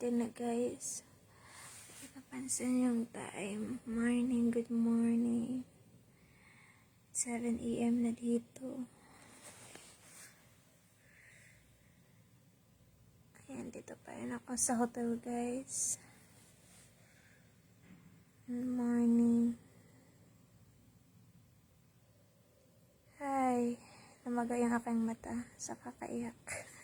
7 na, guys. Napansin yung time. Morning, good morning. 7 a.m. na dito. Ayan, dito pa rin ako sa hotel, guys. Good morning. Hi. Lumaga yung aking mata sa kakaiyak.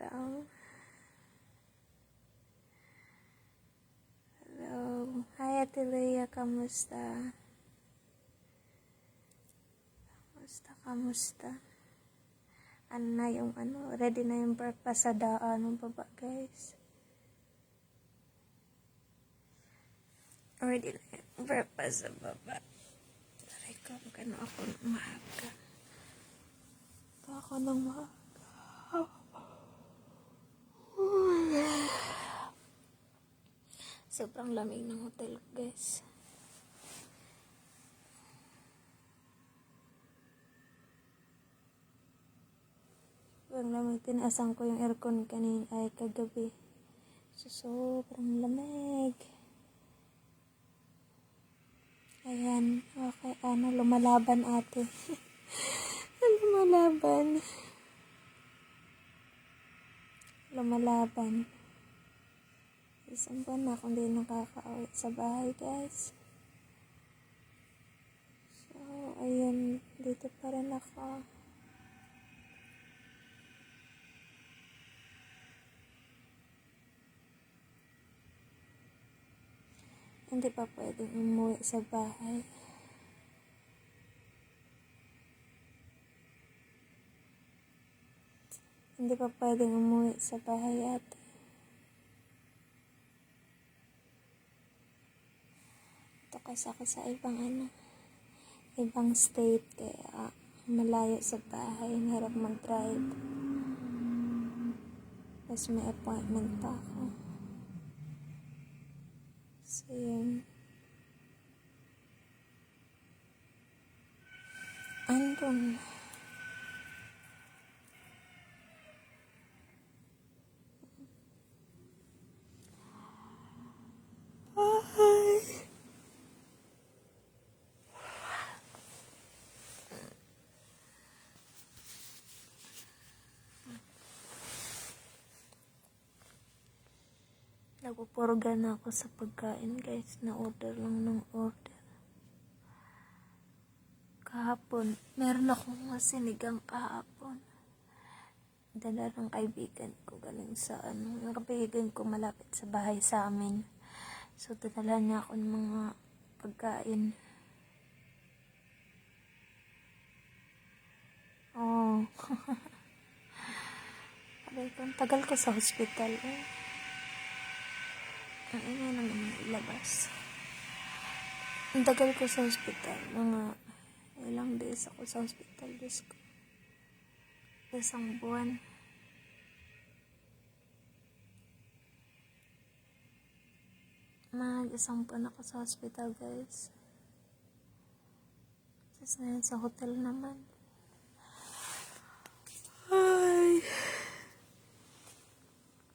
Lang. Hello. Hi, Ate Leia. Kamusta? Kamusta, kamusta? Ano na yung ano? Ready na yung breakfast sa daan ng baba, guys. Ready na yung breakfast sa baba. Aray ko, magkano ako ng maaga. Ito ako ng maaga. Sobrang lamig ng hotel, guys. Sobrang lamig. Tinaasan ko yung aircon kanina ay kagabi. So, sobrang lamig. Ayan. Okay, ano, lumalaban ate. lumalaban. Lumalaban. Isang buwan na akong di nakaka-uwi sa bahay, guys. So, ayun. Dito pa rin ako. Hindi pa pwedeng umuwi sa bahay. Hindi pa pwedeng umuwi sa bahay ate. Kasi ako sa ibang ano, ibang state kaya malayo sa bahay, hirap mag-drive. Tapos may appointment pa ako. So, yun. Andun. Ay. Nagpupurga na ako sa pagkain guys. Na-order lang ng order. Kahapon, meron akong sinigang kahapon. Dala ng kaibigan ko galing sa ano. Yung kaibigan ko malapit sa bahay sa amin. So, dadala niya ako ng mga pagkain. Oh. Aray tagal ko sa hospital eh. Ang ingay naman ilabas. Ang tagal ko sa hospital. Mga ilang days ako sa hospital. Diyos ko. Isang buwan. Mag isang buwan ako sa hospital guys. Tapos ngayon sa hotel naman. Ay.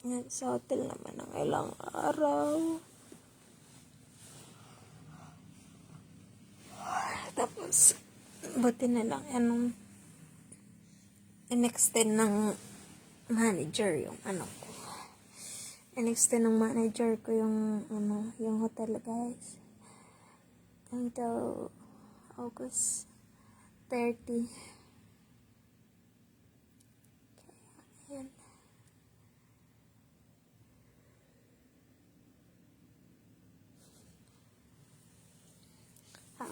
Ngayon sa hotel naman ng ilang araw. Tapos, buti na lang, anong, in-extend ng manager yung ano ko. In-extend ng manager ko yung, ano, yung hotel, guys. Until August 30. Kaya, ayan.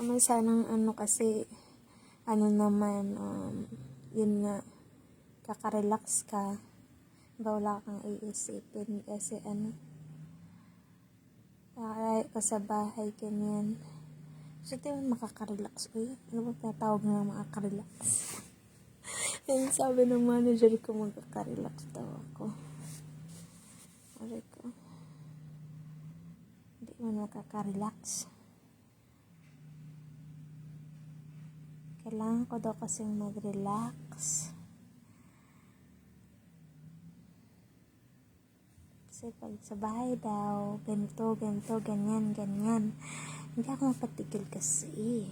May sanang ano kasi, ano naman, um, yun nga, kakarelax ka. Ba wala kang iisipin kasi ano, kakaray ka sa bahay, ganyan. So, di mo makakarelax. Uy, ano ba tinatawag na makakarelax? Yun sabi ng manager ko, magkakarelax daw ako. Sabi ko, hindi mo nakaka-relax. Kailangan ko daw kasing mag-relax. Kasi pag sa bahay daw, ganito, ganito, ganyan, ganyan. Hindi ako mapatigil kasi.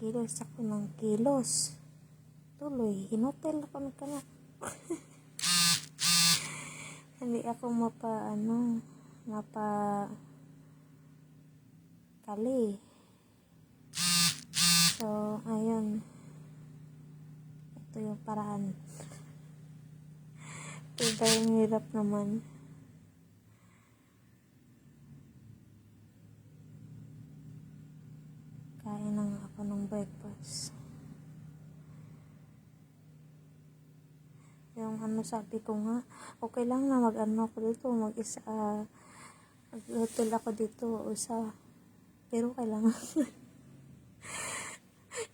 Kilos ako ng kilos. Tuloy, hinutel ako ng kanak. Hindi ako mapa, ano, mapa, kali. So, ayun. Ito yung paraan. Diba yung hirap naman. Kain na nga ako ng breakfast. Yung ano sabi ko nga, okay lang na mag ano ako dito, mag isa, uh, mag-hotel ako dito, isa. Pero kailangan,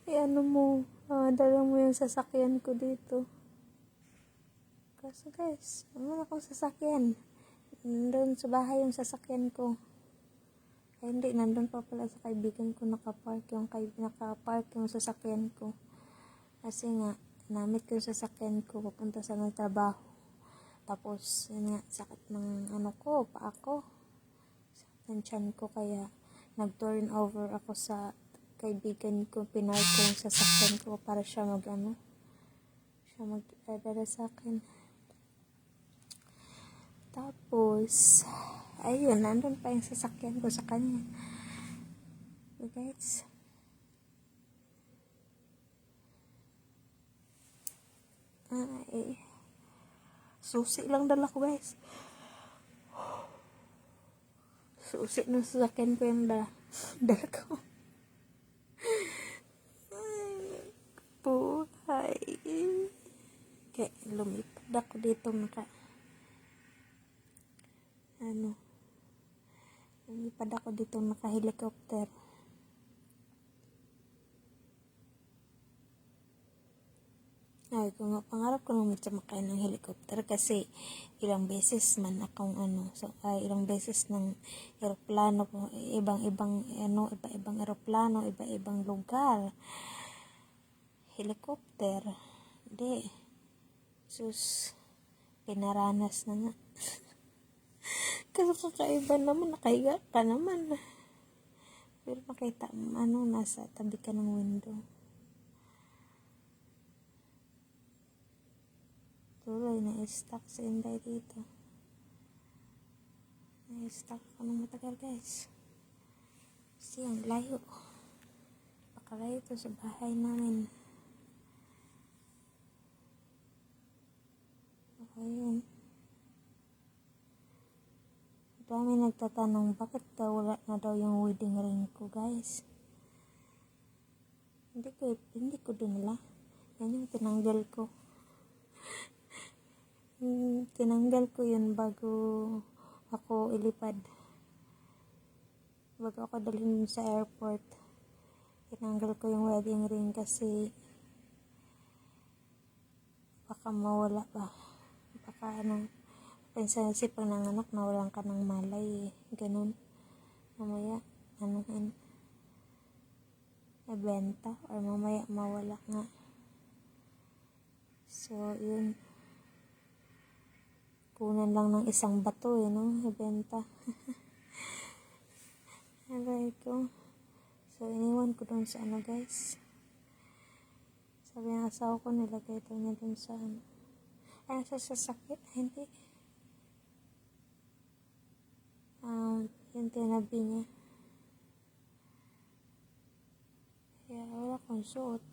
eh ano mo, uh, dala mo yung sasakyan ko dito. Kaso guys, ano akong sasakyan? Nandun sa bahay yung sasakyan ko. Ay hindi, nandun pa pala sa kaibigan ko nakapark yung, kay, nakapark yung sasakyan ko. Kasi nga, namit ko yung sasakyan ko papunta sa may trabaho. Tapos, yun nga, sakit ng ano ko, paa ko. Sakit ng tiyan ko, kaya nag-turn over ako sa kaibigan ko, pinark ko yung sasakyan ko para siya mag ano, siya mag-dala sa akin. Tapos, ayun, nandun pa yung sasakyan ko sa kanya. So guys, ay, susi lang dala ko guys. Susi ng sasakyan ko yung da, dala ko. Ay, buhay. Kaya lumipad ako dito maka ano lumipad ako dito naka helicopter ay kung nga pangarap ko naman sumakay ng helicopter kasi ilang beses man akong ano so ay ilang beses ng eroplano po ibang ibang ano iba ibang eroplano iba ibang lugar helicopter hindi sus pinaranas na nga Kasi kakaiba naman, nakahiga ka naman. Pero makita ano, nasa tabi ka ng window. Tuloy, na-stuck sa inday dito. Na-stuck ako ng matagal, guys. Kasi ang layo. Pakalayo to sa bahay namin. Ayun. Dami nagtatanong bakit daw wala na daw yung wedding ring ko guys. Hindi ko, hindi ko dinala. Yan yung tinanggal ko. Tinanggal ko yun bago ako ilipad. Bago ako dalhin sa airport. Tinanggal ko yung wedding ring kasi baka mawala pa. Baka ano, Pensa si pag nanganak, nawalan ka ng malay eh. Ganun. Mamaya, ano yan, nabenta or mamaya mawala nga. So, yun. Kunan lang ng isang bato eh, no? Ibenta. Aray ko. So, iniwan ko dun sa ano, guys. Sabi ng asawa ko, nilagay daw niya dun sa ano. Ay, sa sasakit. Hindi. um, yung tinabi niya. Kaya wala akong suot.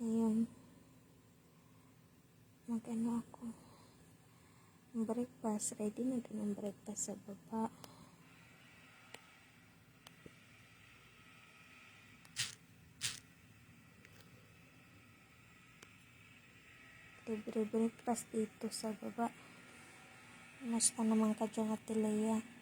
Mag ano ako breakfast ready na din ang breakfast sa baba libre breakfast dito sa baba Kumusta naman ka dyan, Leia?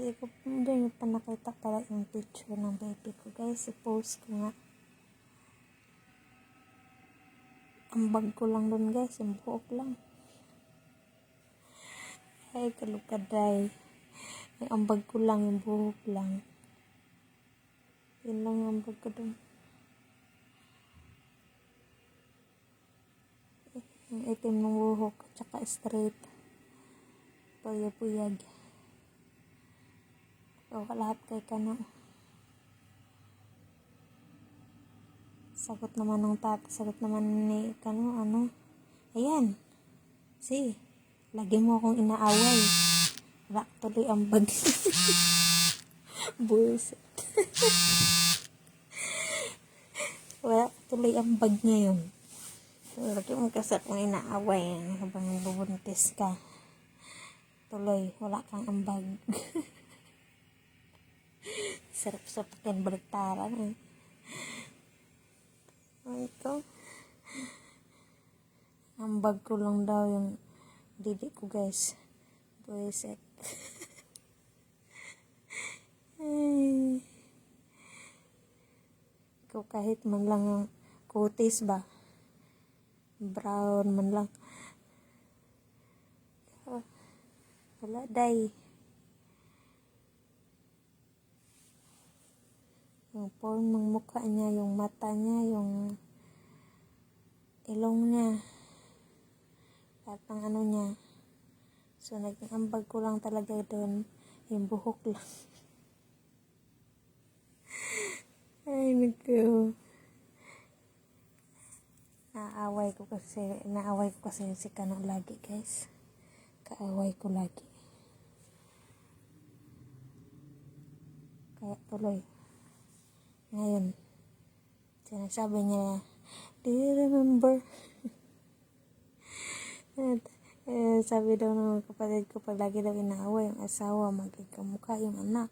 Hindi ko, hindi nyo pa nakita pala yung picture ng baby ko. Guys, i-post ko nga. Ang bag ko lang dun guys, yung buhok lang. Ay, kalukaday. Ay, ang bag ko lang, yung buhok lang. Yun lang yung bag ko dun. Yung itim ng buhok, tsaka straight. Puyag-puyag. O, lahat kay kano. Sagot naman ng tat, sagot naman ni kano, ano. Ayan. Si, lagi mo akong inaaway. Wala tuloy ang bag. Bullshit. Wala tuloy ang bag ngayon. Lagi mo kasi akong inaaway habang bubuntis ka. Tuloy, wala kang ambag. Sarap sa pakin baliktaran eh. Ay, ito. Ang bag ko lang daw yung didi ko guys. Buisit. Ay. Ikaw kahit man lang ang kutis ba? Brown man lang. Ah, Wala, day. Yung form ng mukha niya, yung mata niya, yung ilong niya, at ang ano niya. So, naging ambag ko lang talaga doon, yung buhok lang. Ay, nako. Naaway ko kasi, naaway ko kasi si Kano lagi, guys. Kaaway ko lagi. Kaya tuloy. Ngayon, sinasabi niya, do you remember? At, eh, sabi daw ng kapatid ko, pag lagi daw inaaway yung asawa, magkakamukha yung anak.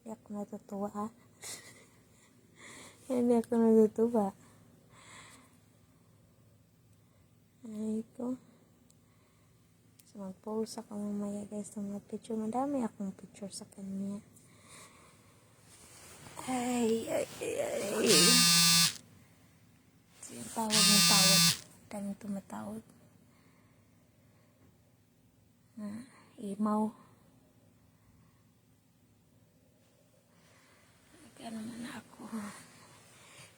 Hindi ako natutuwa, ah. Hindi ako natutuwa. Ay ko. So, mag-post ako mamaya guys ng mga picture. Madami akong picture sa kanya. Ay, ay, ay, tawag ng tawag. Daming tumatawag. Ah, imaw. Kaya naman na ako.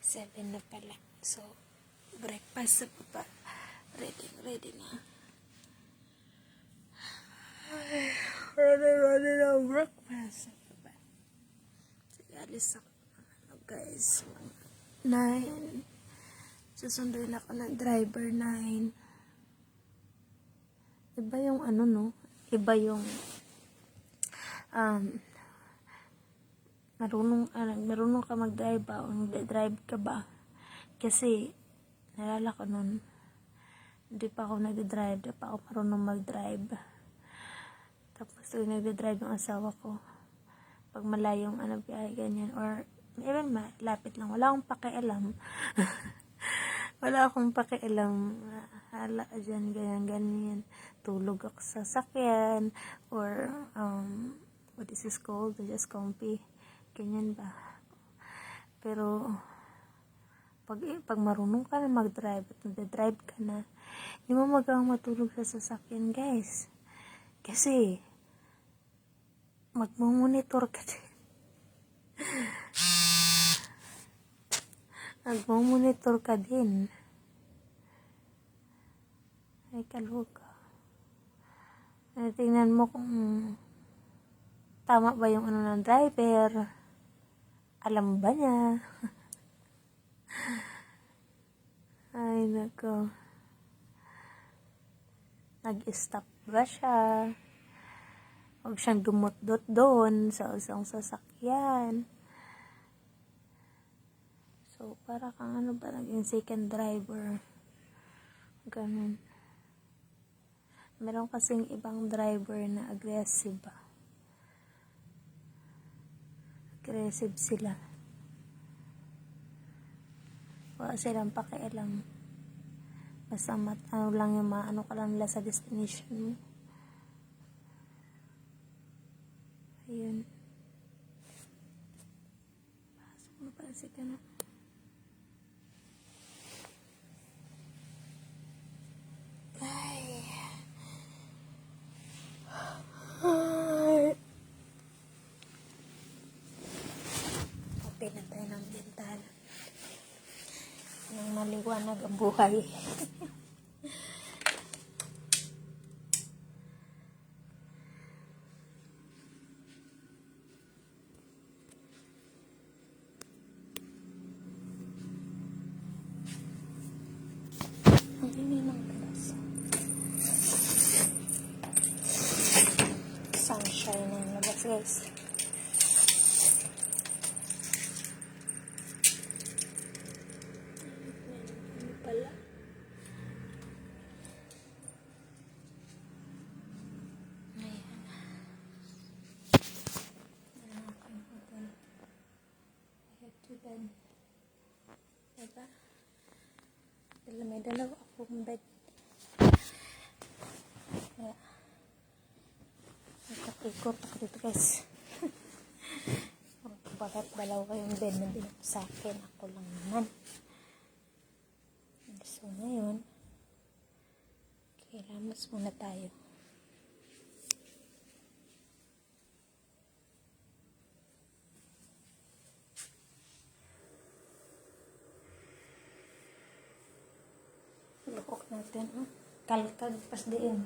Seven na pala. So, breakfast sa baba. Ready, ready na. Ay, ready, ready na breakfast sa baba. Sige, alis ako. Ano guys, nine. Susunduin ako ng driver nine. Iba yung ano no? Iba yung um, marunong, ano, marunong ka mag-drive ba o nagde-drive ka ba? Kasi, nalala ko nun, hindi pa ako nagde-drive, hindi pa ako marunong mag-drive. Tapos, yung nagde-drive yung asawa ko, pag malayong ano, biyahe, ganyan, or even malapit lang, wala akong pakialam. wala akong pakialam, hala, dyan, ganyan, ganyan. Tulog ako sa sakyan, or, um, what is this called? Just comfy. Ganyan ba? Pero, pag, pag marunong ka na mag-drive at nag-drive ka na, hindi mo magagang matulog sa sasakyan, guys. Kasi, magmumonitor ka din. magmumonitor ka din. Ay, kaluga. Ay, tingnan mo kung tama ba yung ano ng driver. Alam ba niya? Ay, nako. Nag-stop ba siya? Huwag siyang dumot-dot doon sa isang sasakyan. So, para kang ano ba, naging second driver. Ganun. Meron kasing ibang driver na aggressive ba. Aggressive sila. Wala silang pakialam. Basta mat, ano lang yung maano ka lang nila sa destination mo. Ayun. Pasok mo pa si ka na. Ay. Ay. Open na tayo ng bintana. Nang maliwanag ang buhay. Ang ingay ng labas. Sunshine ng labas, guys. Ano pala? Ayan. Nakakalimutan. I have to bed. Diba? Dala may dalawa akong bed. Kaya, nagkakikot ako dito guys. Bakit dalawa kayong bed na binok sa akin? Ako lang naman. So, ngayon, kailamas muna tayo. Natin, oh. Kalkag pas diin.